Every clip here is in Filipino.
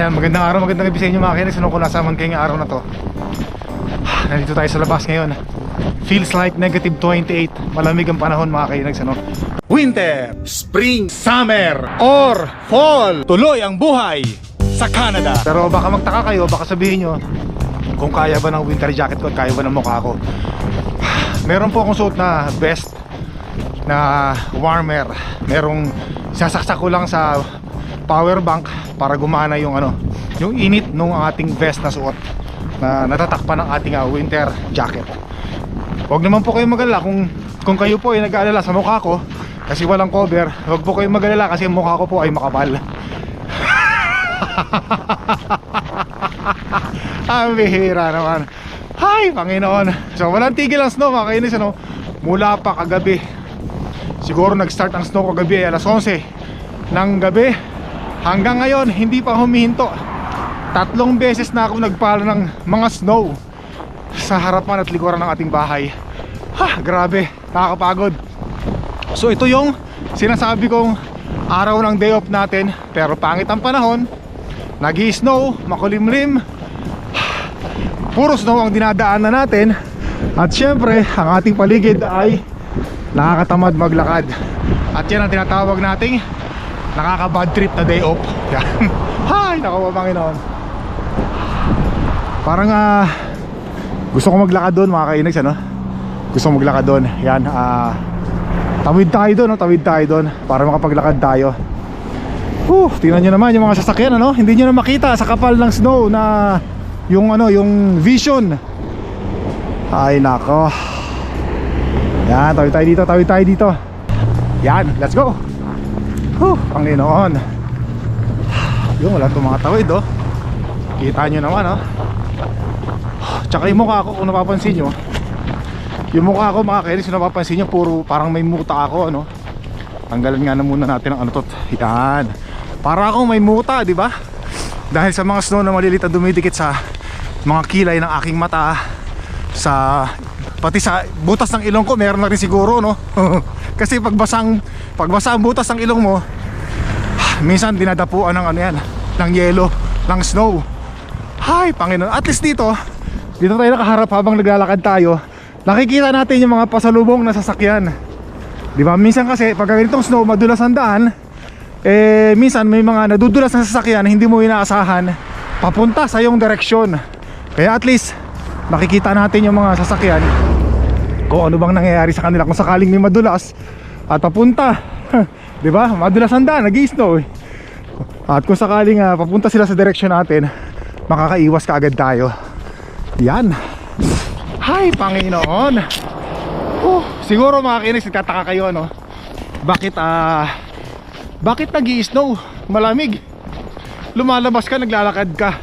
Ayan, magandang araw, magandang gabi sa inyo mga kinis. Ano ko nasa man kayong araw na to? Nandito tayo sa labas ngayon. Feels like negative 28. Malamig ang panahon mga kainis, ano? Winter, Spring, Summer, or Fall. Tuloy ang buhay sa Canada. Pero baka magtaka kayo, baka sabihin nyo, kung kaya ba ng winter jacket ko at kaya ba ng mukha ko. Meron po akong suot na vest na warmer. Merong sasaksak ko lang sa power bank para gumana yung ano, yung init ng ating vest na suot na natatakpan ng ating ah, winter jacket. Huwag naman po kayo magalala kung kung kayo po ay nag-aalala sa mukha ko kasi walang cover, huwag po kayo magalala kasi ang mukha ko po ay makapal. Ang bihira naman. Hay, Panginoon. So, walang tigil ang snow, mga kainis, ano? Mula pa kagabi. Siguro nag-start ang snow kagabi ay alas 11 ng gabi. Hanggang ngayon, hindi pa humihinto. Tatlong beses na ako nagpala ng mga snow sa harapan at likuran ng ating bahay. Ha, grabe. Nakakapagod. So, ito yung sinasabi kong araw ng day off natin. Pero pangit ang panahon. Nag-snow, makulimlim, puro snow ang dinadaanan natin at syempre ang ating paligid ay nakakatamad maglakad at yan ang tinatawag nating nakaka bad trip na day off. Yan. Hay naku Panginoon. Parang ah gusto ko maglakad doon mga kainags ano? Gusto ko maglakad doon. Yan ah tawid tayo doon no? tawid tayo doon para makapaglakad tayo. Uh, tingnan nyo naman yung mga sasakyan ano? Hindi nyo na makita sa kapal ng snow na yung ano yung vision. Ay nako. Yan tawid tayo dito tawid tayo dito. Yan let's go Huh, Panginoon yung wala itong mga tawid oh. Kita nyo naman oh. Tsaka yung mukha ko kung napapansin nyo yung mukha ko mga kainis kung napapansin nyo puro parang may muta ako ano. Tanggalan nga na muna natin ang ano to. Yan. Para akong may muta di ba? Dahil sa mga snow na malilit na dumidikit sa mga kilay ng aking mata sa pati sa butas ng ilong ko meron na rin siguro no? Kasi pagbasang pagbasa ang butas ng ilong mo minsan dinadapuan ng ano yan ng yelo ng snow. Hay Panginoon. At least dito dito tayo nakaharap habang naglalakad tayo. Nakikita natin yung mga pasalubong na sasakyan. Di ba? Minsan kasi pag ganitong snow madulas ang daan eh minsan may mga nadudulas na sasakyan hindi mo inaasahan papunta sa iyong direksyon. Kaya at least nakikita natin yung mga sasakyan kung ano bang nangyayari sa kanila kung sakaling may madulas at papunta 'di ba madulas ang daan nag-snow eh. at kung sakaling ah, papunta sila sa direksyon natin makakaiwas ka agad tayo yan hay Panginoon oh, siguro mga kinis nagtataka kayo ano bakit ah bakit nag snow Malamig. Lumalabas ka, naglalakad ka.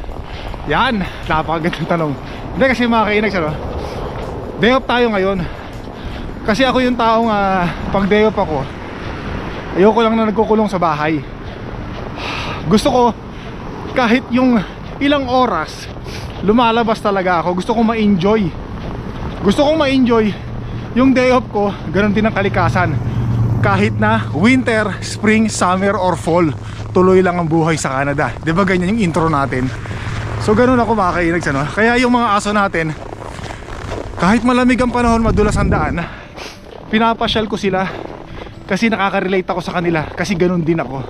Yan, napakagandang tanong. Hindi kasi mga kainags, ano? Day off tayo ngayon. Kasi ako yung taong uh, pag day off ako, ayoko lang na nagkukulong sa bahay. Gusto ko, kahit yung ilang oras, lumalabas talaga ako. Gusto ko ma-enjoy. Gusto kong ma-enjoy yung day off ko, ganun din ang kalikasan kahit na winter, spring, summer or fall tuloy lang ang buhay sa Canada di ba ganyan yung intro natin so ganun ako mga kainags ano? kaya yung mga aso natin kahit malamig ang panahon madulas ang daan pinapasyal ko sila kasi nakaka-relate ako sa kanila kasi ganun din ako.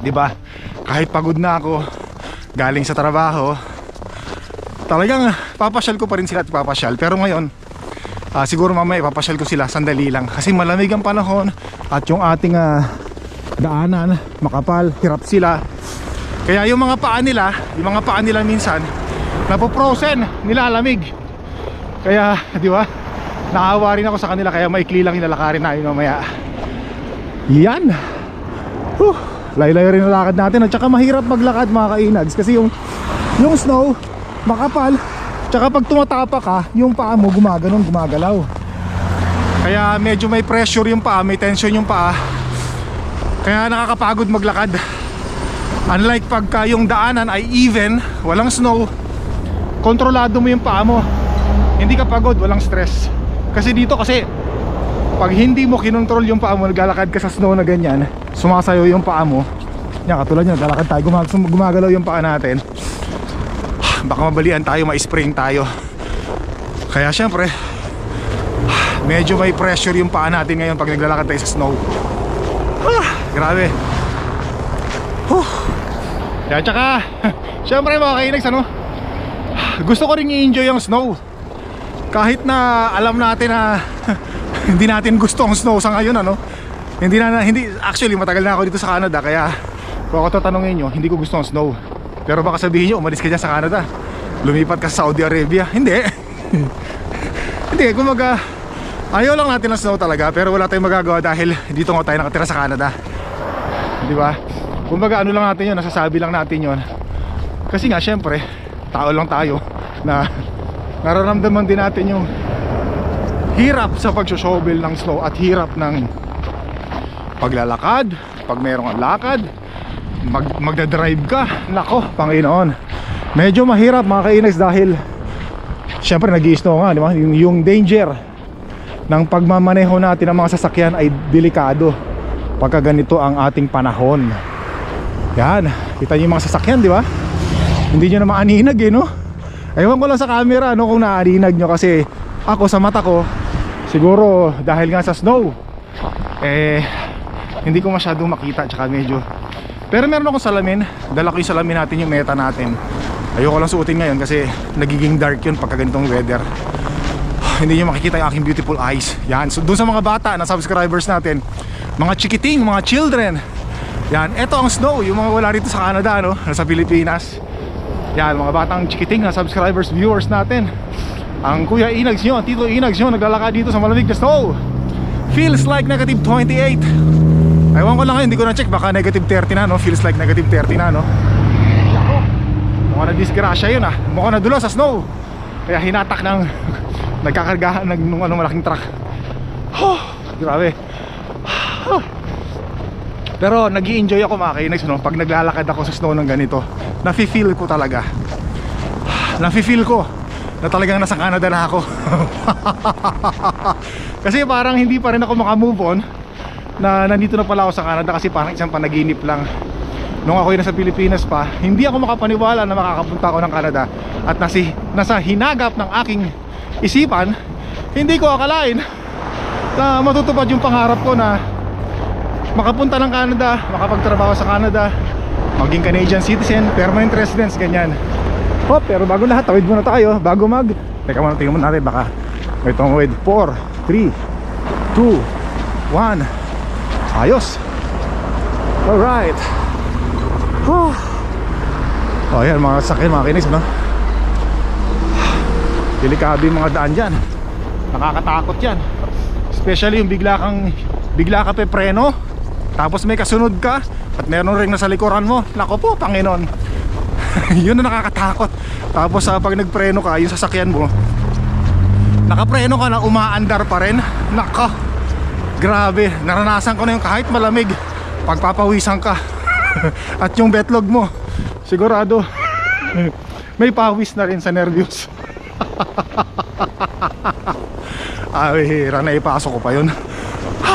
Di ba? Kahit pagod na ako galing sa trabaho talagang papasyal ko pa rin sila at papasyal. Pero ngayon uh, siguro mamaya ipapasyal ko sila sandali lang kasi malamig ang panahon at yung ating uh, daanan makapal, hirap sila. Kaya yung mga paa nila yung mga paa nila minsan napoprosen, nilalamig. Kaya di ba naawa rin ako sa kanila kaya maikli lang inalakarin namin mamaya yan Whew, layo-layo rin ang lakad natin at saka mahirap maglakad mga kainags kasi yung yung snow makapal Tsaka pag tumatapa ka, yung paa mo gumaganon, gumagalaw. Kaya medyo may pressure yung paa, may tension yung paa. Kaya nakakapagod maglakad. Unlike pagka yung daanan ay even, walang snow, kontrolado mo yung paa mo. Hindi ka pagod, walang stress. Kasi dito kasi pag hindi mo kinontrol yung paa mo, naglalakad ka sa snow na ganyan, sumasayo yung paa mo, Yan, katulad nyo, lalakad tayo, gumag gumagalaw yung paa natin. Baka mabalian tayo, ma-spring tayo. Kaya syempre, medyo may pressure yung paa natin ngayon pag naglalakad tayo sa snow. Ah, grabe. Huh. Yan, tsaka, syempre mga kainags, ano? Gusto ko rin i-enjoy yung snow. Kahit na alam natin na hindi natin gusto ang snow sa ngayon, ano? Hindi na, hindi, actually, matagal na ako dito sa Canada, kaya kung ako tatanungin nyo, hindi ko gusto ang snow. Pero baka sabihin nyo, umalis ka dyan sa Canada. Lumipat ka sa Saudi Arabia. Hindi. hindi, kumaga, ayaw lang natin ng snow talaga, pero wala tayong magagawa dahil dito nga tayo nakatira sa Canada. Di ba? Kumbaga ano lang natin yun, nasasabi lang natin yun. Kasi nga syempre, tao lang tayo na nararamdaman din natin yung hirap sa pagsushovel ng snow at hirap ng paglalakad, pag mayroong lakad, mag magdadrive ka. Nako, Panginoon. Medyo mahirap mga kainags dahil syempre nag-i-snow nga, di ba? Yung, yung danger ng pagmamaneho natin ng mga sasakyan ay delikado pagka ganito ang ating panahon. Yan, kita niyo yung mga sasakyan, di ba? Hindi nyo na maaninag eh, no? Ewan ko lang sa camera, no, kung naaninag nyo kasi ako sa mata ko, siguro dahil nga sa snow, eh, hindi ko masyadong makita, tsaka medyo pero meron akong salamin, dala ko yung salamin natin, yung meta natin. Ayoko lang suotin ngayon kasi nagiging dark yun pagka ganitong weather. Hindi nyo makikita yung aking beautiful eyes. Yan, so doon sa mga bata na subscribers natin, mga chikiting, mga children. Yan, eto ang snow, yung mga wala rito sa Canada, no? Nasa Pilipinas. Yan, mga batang chikiting na subscribers, viewers natin. Ang Kuya Inags nyo, Tito Inags nyo, naglalakad dito sa malamig na snow. Feels like negative 28. Ewan ko lang hindi ko na-check, baka negative 30 na, no? Feels like negative 30 na, no? Mukhang na-disgrasya yun, ah. Mukhang nadulo sa snow. Kaya hinatak ng nagkakargahan ng nung ano malaking truck. Oh, grabe. Oh. Pero nag enjoy ako mga kainags no? Pag naglalakad ako sa snow ng ganito Nafe-feel ko talaga. Nafe-feel ko Na talagang nasa Canada na ako. Kasi parang hindi pa rin ako makamove on Na nandito na pala ako sa Canada Kasi parang isang panaginip lang. Nung ako nasa Pilipinas pa Hindi ako makapaniwala na makakapunta ako ng Canada At nasi, nasa hinagap ng aking isipan Hindi ko akalain Na matutupad yung pangarap ko na makapunta ng Canada, makapagtrabaho sa Canada, maging Canadian citizen, permanent residence, ganyan. Oh, pero bago lahat, tawid muna tayo, bago mag... Teka muna, tingnan muna natin, baka may tungwid. 4, 3, 2, 1. Ayos. Alright. Oh. Oh, yan, mga sakyan, mga kinis, no? Delikado yung mga daan dyan. Nakakatakot yan. Especially yung bigla kang bigla ka pe preno tapos may kasunod ka at meron ring nasa likuran mo. Nako po Panginoon. Yun na nakakatakot. Tapos uh, pag nagpreno ka yung sasakyan mo nakapreno ka na umaandar pa rin. Nako. Grabe. Naranasan ko na yung kahit malamig pagpapawisan ka. At yung betlog mo sigurado may pawis na rin sa nervyos. Ay hira na ipasok ko pa yun.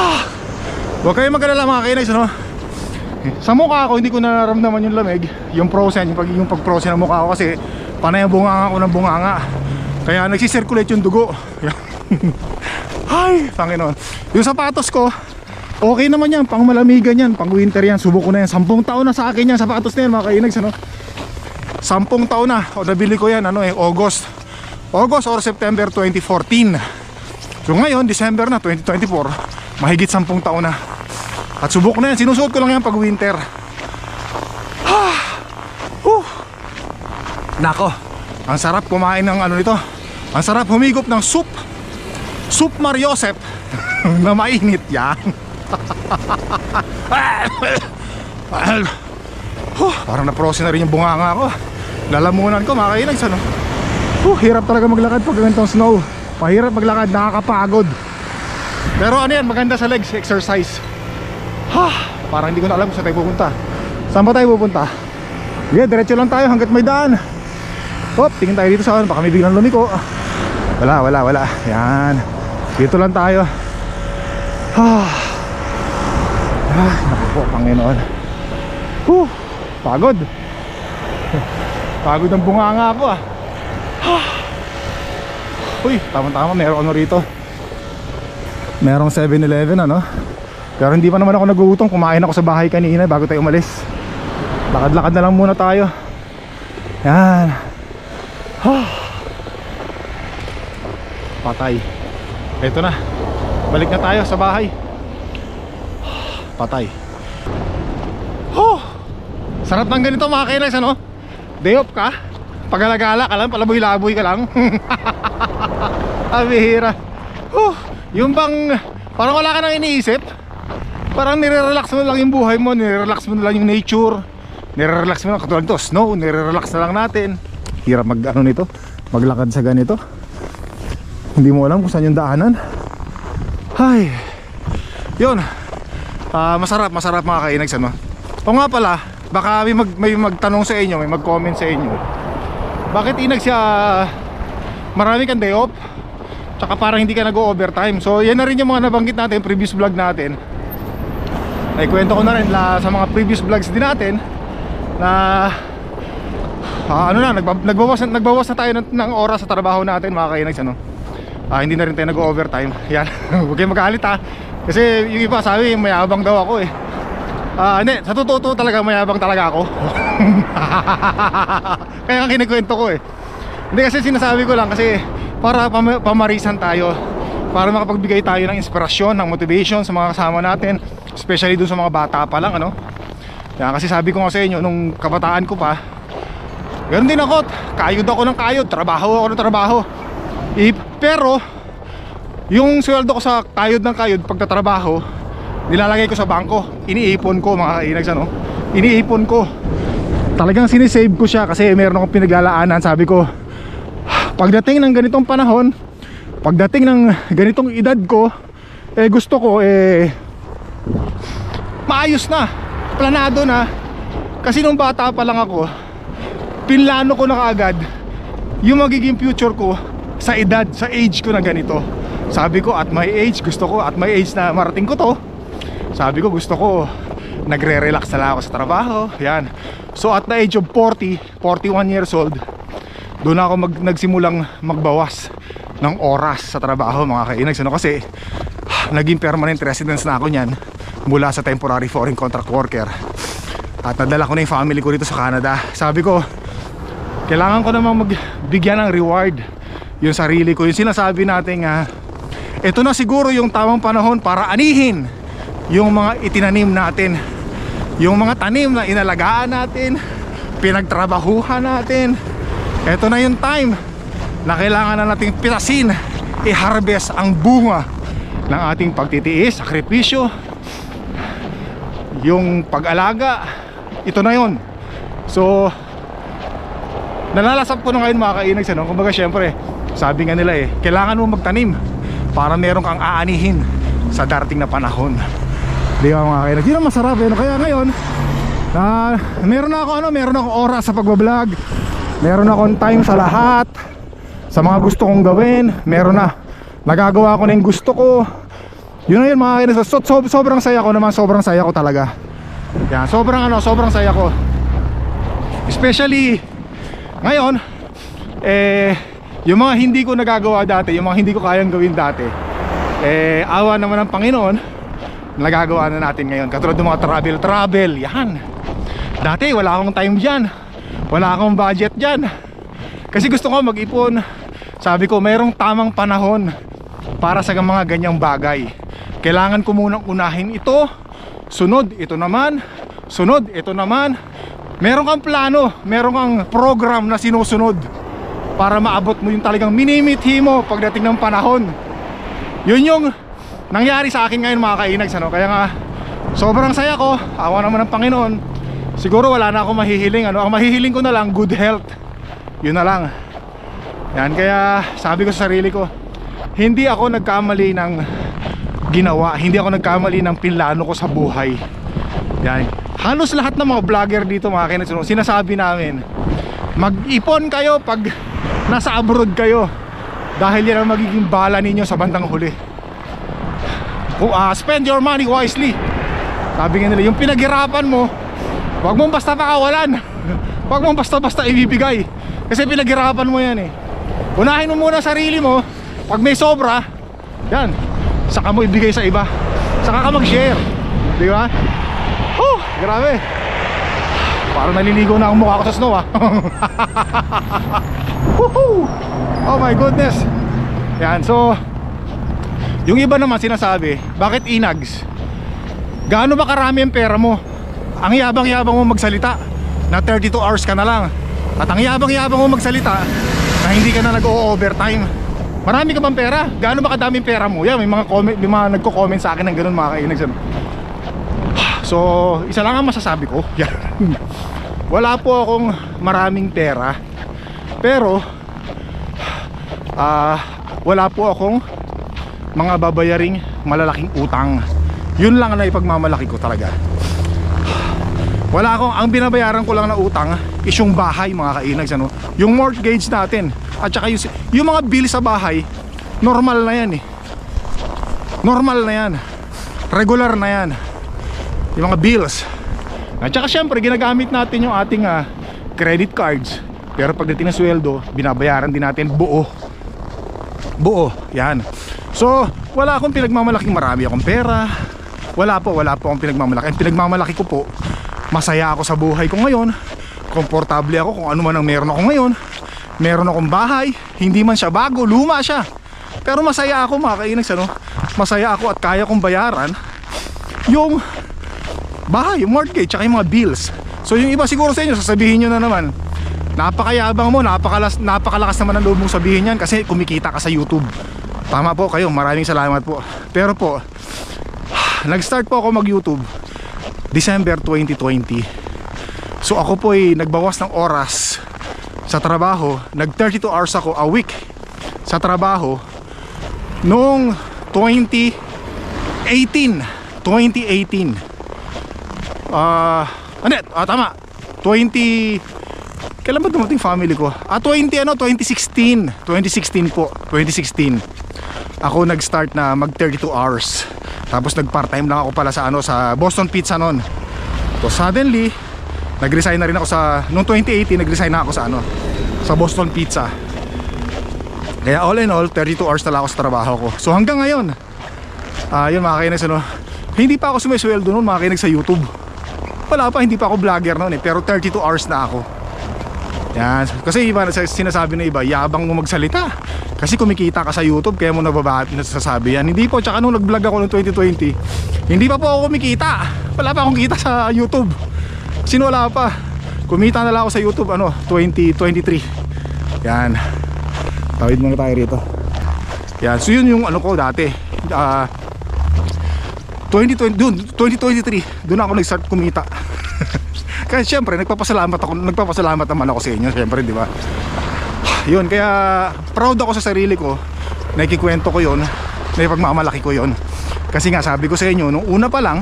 Huwag kayong magalala mga kainags no? Sa mukha ako hindi ko nararamdaman yung lamig. Yung frozen, yung, pag, yung pag-frozen ng mukha ko Kasi panay ang bunganga ko ng bunganga. Kaya nagsisirculate yung dugo. Ay, Panginoon Yung sapatos ko Okay naman yan, pang malamigan yan. Pang winter yan, subok ko na yan. Sampung taon na sa akin yan, sapatos na yan mga kainags ano? Sampung taon na. O nabili ko yan, ano eh, August. August or September 2014 So ngayon, December na 2024 Mahigit sampung taon na at subok na yan, sinusuot ko lang yan pag winter. Ah, uh. Nako Ang sarap kumain ng ano nito. Ang sarap humigop ng soup. Soup Mariosep Na mainit yan. Huh, Parang naprosin na rin yung bunganga ko. Lalamunan ko makakainags ano? Huh, Hirap talaga maglakad pag ganitong snow. Mahirap maglakad, nakakapagod. Pero ano yan, maganda sa legs exercise parang hindi ko na alam kung saan tayo pupunta. Saan ba tayo pupunta? Yeah, diretso lang tayo hanggat may daan. Hop, tingin tayo dito sa akin. Baka may biglang lumiko. Wala, wala, wala. Yan. Dito lang tayo. Ha. Ah, naku po, Panginoon. Huh, pagod. Pagod ang bunganga ako ah. Uy, tama-tama, meron ano rito. Merong 7-Eleven ano. Pero hindi pa naman ako nagugutom. Kumain ako sa bahay kanina bago tayo umalis. Lakad-lakad na lang muna tayo. Yan. Patay. Ito na. Balik na tayo sa bahay. Patay. Oh! Sarap ng ganito mga kailags ano? Day off ka? Pagalagala ka lang, palaboy-laboy ka lang. Abihira. Oh, yung bang parang wala ka nang iniisip. Parang nire-relax mo lang yung buhay mo, nire-relax mo na lang yung nature. Nire-relax mo lang katulad to, snow, nire-relax na lang natin. Hirap mag ano nito, maglakad sa ganito. Hindi mo alam kung saan yung daanan. Ay. Yun. Ah, masarap, masarap mga kainags ano. O nga pala, baka may, mag, may magtanong sa inyo, may mag-comment sa inyo. Bakit inag siya marami kang day off? Tsaka parang hindi ka nag-overtime. So, yan na rin yung mga nabanggit natin, previous vlog natin. Ay, kwento ko na rin la, sa mga previous vlogs din natin na ah, ano na, nagba, nagbawas, nagbawas na tayo ng, ng oras sa trabaho natin mga kainags ano. Ah, hindi na rin tayo nag-overtime. Yan, huwag kayong magalit ha. Kasi yung iba sabi, mayabang daw ako eh. Ah, hindi, sa totoo to talaga mayabang talaga ako. Kaya nga kinikwento ko eh. Hindi kasi sinasabi ko lang kasi para pam- pamarisan tayo. Para makapagbigay tayo ng inspirasyon, ng motivation sa mga kasama natin, especially dun sa mga bata pa lang ano. Kaya kasi sabi ko nga sa inyo nung kabataan ko pa, Ganun din ako, kayod ako ng kayod, trabaho ako ng trabaho. Eh, pero yung sweldo ko sa kayod ng kayod pagtatrabaho, nilalagay ko sa bangko. Iniipon ko mga kainags ano. Iniipon ko. Talagang sinisave ko siya kasi meron akong pinaglalaanan. Sabi ko, pagdating ng ganitong panahon, pagdating ng ganitong edad ko, eh gusto ko eh maayos na, planado na. Kasi nung bata pa lang ako, pinlano ko na kaagad yung magiging future ko sa edad, sa age ko na ganito. Sabi ko at my age, gusto ko at my age na marating ko to. Sabi ko gusto ko nagre-relax na lang ako sa trabaho. Yan. So at the age of 40, 41 years old, doon ako mag, nagsimulang magbawas ng oras sa trabaho mga kainags. Ano kasi naging permanent residence na ako niyan mula sa temporary foreign contract worker. At nadala ko na yung family ko dito sa Canada. Sabi ko, kailangan ko namang magbigyan ng reward yung sarili ko. Yung sinasabi natin nga, ito na siguro yung tamang panahon para anihin yung mga itinanim natin. Yung mga tanim na inalagaan natin, pinagtrabahuhan natin. Ito na yung time na kailangan na nating pitasin, i-harvest ang bunga ng ating pagtitiis, sakripisyo, yung pag-alaga, ito na yon. So, nalalasap ko na ngayon mga kainags ano? Kumbaga syempre Sabi nga nila eh Kailangan mo magtanim Para meron kang aanihin Sa darating na panahon Di ba mga kainags Yun ang masarap eh no? Kaya ngayon na Meron na ako ano Meron ako oras sa pagbablog Meron akong time sa lahat Sa mga gusto kong gawin Meron na Nagagawa ko na yung gusto ko Yun na yun mga kainags so, so, Sobrang saya ko naman Sobrang saya ko talaga Yan Sobrang ano Sobrang saya ko Especially ngayon, eh, yung mga hindi ko nagagawa dati, yung mga hindi ko kayang gawin dati, eh, awa naman ng Panginoon, nagagawa na natin ngayon. Katulad ng mga travel, travel, yan. Dati, wala akong time dyan. Wala akong budget dyan. Kasi gusto ko mag-ipon. Sabi ko, mayroong tamang panahon para sa mga ganyang bagay. Kailangan ko munang unahin ito, sunod, ito naman, sunod, ito naman, meron kang plano, meron kang program na sinusunod para maabot mo yung talagang minimithi mo pagdating ng panahon. Yun yung nangyari sa akin ngayon mga kainags ano? Kaya nga sobrang saya ko, awa naman ng Panginoon. Siguro wala na akong mahihiling ano. Ang mahihiling ko na lang good health. Yun na lang. Yan kaya sabi ko sa sarili ko, hindi ako nagkamali ng ginawa, hindi ako nagkamali ng pinlano ko sa buhay. Yan. Halos lahat ng mga vlogger dito mga kinatsuno, sinasabi namin, mag-ipon kayo pag nasa abroad kayo. Dahil yan ang magiging bala ninyo sa bandang huli. Uh, spend your money wisely. Sabi nga nila, yung pinaghirapan mo, Huwag mong basta pakawalan. Huwag mong basta-basta ibibigay. Kasi pinaghirapan mo yan eh. Unahin mo muna sarili mo. Pag may sobra, yan. Saka mo ibigay sa iba. Saka ka mag-share. Di ba? Oh, grabe. Parang naliligo na ang mukha ko sa snow ah. Woohoo! Oh my goodness. Yan, so yung iba naman sinasabi, bakit inags? Gaano ba karami ang pera mo? Ang yabang-yabang mo magsalita na 32 hours ka na lang. At ang yabang-yabang mo magsalita na hindi ka na nag-o-overtime. Marami ka bang pera? Gaano ba kadaming pera mo? Yan, may mga comment, may mga nagko-comment sa akin ng ganun mga kainags. So, isa lang ang masasabi ko. Yan. Wala po akong maraming pera. Pero ah wala po akong mga babayaring malalaking utang. Yun lang na ipagmamalaki ko talaga. Wala akong ang binabayaran ko lang na utang is yung bahay mga kainags ano. Yung mortgage natin at saka yung, yung mga bill sa bahay normal na yan eh. Normal na yan. Regular na yan. Yung mga bills. At saka syempre ginagamit natin yung ating ah, credit cards. Pero pagdating ng sweldo, binabayaran din natin buo. Buo, yan. So, wala akong pinagmamalaking marami akong pera. Wala po, wala po akong pinagmamalaki. Ang pinagmamalaki ko po, masaya ako sa buhay ko ngayon. Komportable ako kung ano man ang meron ako ngayon. Meron akong bahay, hindi man siya bago, luma siya. Pero masaya ako mga kainags, ano? Masaya ako at kaya kong bayaran yung bahay, yung mortgage, tsaka yung mga bills. So yung iba siguro sa inyo, sasabihin nyo na naman, napakayabang mo, napakalas, napakalakas naman ang loob mong sabihin yan kasi kumikita ka sa YouTube. Tama po kayo, maraming salamat po. Pero po, nag-start po ako mag YouTube December 2020. So ako po ay nagbawas ng oras sa trabaho. Nag 32 hours ako a week sa trabaho noong 2018. 2018. Ah, ano? Ah, tama. 20 Kailan ba dumating family ko? Ah, 20 ano, 2016. 2016 po. 2016. Ako nag-start na mag 32 hours. Tapos nag part-time lang ako pala sa ano sa Boston Pizza noon. So suddenly, nag-resign na rin ako sa noong 2018 nag-resign na ako sa ano sa Boston Pizza. Kaya all in all, 32 hours na ako sa trabaho ko. So hanggang ngayon, ah yun mga kainis ano, hindi pa ako sumisweldo noon mga kainis sa YouTube. Wala pa, hindi pa ako vlogger noon eh, pero 32 hours na ako. Yan, kasi iba sinasabi na iba, yabang mo magsalita. Kasi kumikita ka sa YouTube, kaya mo nababahat nasasabi yan. Hindi po, tsaka nung nag-vlog ako noong 2020, hindi pa po ako kumikita. Wala pa akong kita sa YouTube. Sino wala pa? Kumita na lang ako sa YouTube, ano, 2023. Yan. Tawid muna tayo rito. Yan, so yun yung ano ko dati. Ah, 2020, dun, 2023, doon ako nag-start kumita. Kaya syempre, nagpapasalamat ako, nagpapasalamat naman ako sa inyo, syempre, di ba? Yun, kaya proud ako sa sarili ko. Nakikikwento ko yun, may pagmamalaki ko yun. Kasi nga sabi ko sa inyo, nung una pa lang,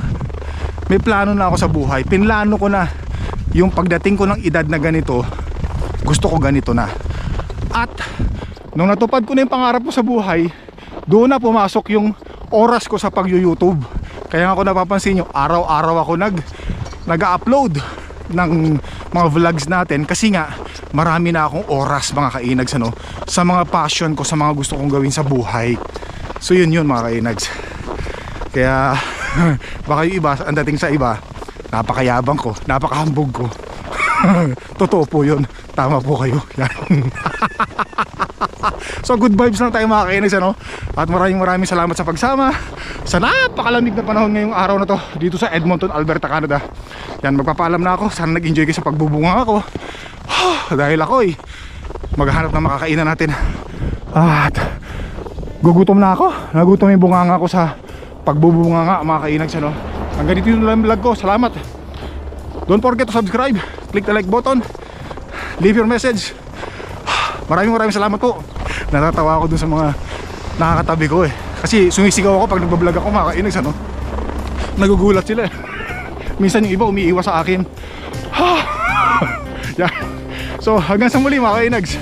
may plano na ako sa buhay. Pinlano ko na yung pagdating ko ng edad na ganito, gusto ko ganito na. At nung natupad ko na yung pangarap ko sa buhay, doon na pumasok yung oras ko sa pag-YouTube. Kaya ako napapansin nyo, araw-araw ako nag nag-upload ng mga vlogs natin kasi nga marami na akong oras mga kainags ano, sa mga passion ko, sa mga gusto kong gawin sa buhay. So yun yun mga kainags. Kaya baka yung iba, ang dating sa iba, napakayabang ko, napakahambog ko. Totoo po yun. Tama po kayo. So good vibes lang tayo mga kainags ano? At maraming maraming salamat sa pagsama sa napakalamig na panahon ngayong araw na to dito sa Edmonton, Alberta, Canada. Yan, magpapaalam na ako. Sana nag-enjoy kayo sa pagbubunga ako. Dahil ako eh, maghahanap ng makakainan natin. At gugutom na ako. Nagutom yung bunganga ko sa pagbubunga nga mga kainags ano. Hanggang dito na lang vlog ko. Salamat. Don't forget to subscribe. Click the like button. Leave your message. Maraming maraming salamat po. Natatawa ako dun sa mga nakakatabi ko eh. Kasi sumisigaw ako pag nagbablog ako mga kainags ano. Nagugulat sila eh. Minsan yung iba umiiwas sa akin. yeah. So hanggang sa muli mga kainags.